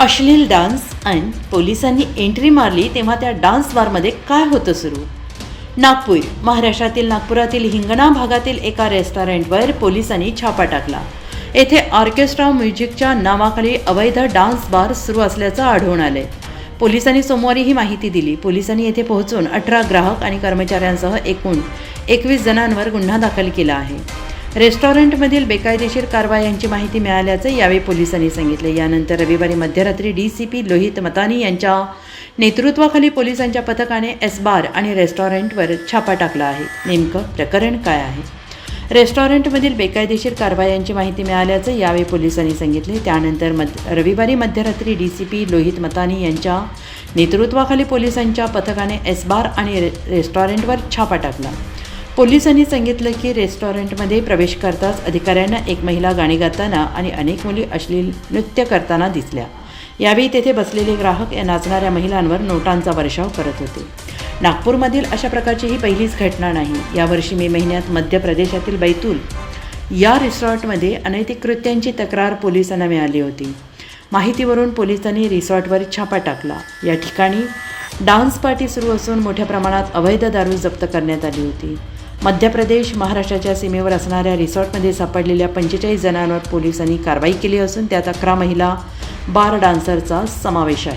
अश्लील डान्स आणि पोलिसांनी एंट्री मारली तेव्हा त्या डान्स बारमध्ये काय होतं सुरू? नागपूर महाराष्ट्रातील नागपुरातील हिंगणा भागातील एका रेस्टॉरंटवर पोलिसांनी छापा टाकला. येथे ऑर्केस्ट्रा म्युझिकच्या नावाखाली अवैध डान्स बार सुरू असल्याचं आढळून आलंय. पोलिसांनी सोमवारी ही माहिती दिली. पोलिसांनी येथे पोहोचून अठरा ग्राहक आणि कर्मचाऱ्यांसह एकूण एकवीस जणांवर गुन्हा दाखल केला आहे. रेस्टॉरंटमधील बेकायदेशीर कारवायांची माहिती मिळाल्याचं यावेळी पोलिसांनी सांगितले. यानंतर रविवारी मध्यरात्री D C P Lohit Matani यांच्या नेतृत्वाखाली पोलिसांच्या पथकाने एस बार आणि रेस्टॉरंटवर छापा टाकला आहे. नेमकं प्रकरण काय आहे? रेस्टॉरंटमधील बेकायदेशीर कारवायांची माहिती मिळाल्याचं यावेळी पोलिसांनी सांगितले. त्यानंतर मध्य रविवारी मध्यरात्री D C P Lohit Matani यांच्या नेतृत्वाखाली पोलिसांच्या पथकाने एस बार आणि रे रेस्टॉरंटवर छापा टाकला. पोलिसांनी सांगितलं की रेस्टॉरंटमध्ये प्रवेश करताच अधिकाऱ्यांना एक महिला गाणी गाताना आणि अनेक मुली अश्लील नृत्य करताना दिसल्या. यावेळी तेथे बसलेले ग्राहक या नाचणाऱ्या महिलांवर नोटांचा वर्षाव करत होते. नागपूरमधील अशा प्रकारची ही पहिलीच घटना नाही. यावर्षी मे महिन्यात मध्य प्रदेशातील बैतूल या रिसॉर्टमध्ये अनैतिक कृत्यांची तक्रार पोलिसांना मिळाली होती. माहितीवरून पोलिसांनी रिसॉर्टवर छापा टाकला. या ठिकाणी डान्स पार्टी सुरू असून मोठ्या प्रमाणात अवैध दारू जप्त करण्यात आली होती. मध्य प्रदेश महाराष्ट्राच्या सीमेवर असणाऱ्या रिसॉर्टमध्ये सापडलेल्या पंचेचाळीस जणांवर पोलिसांनी कारवाई केली असून त्यात अकरा महिला बार डान्सरचा समावेश आहे.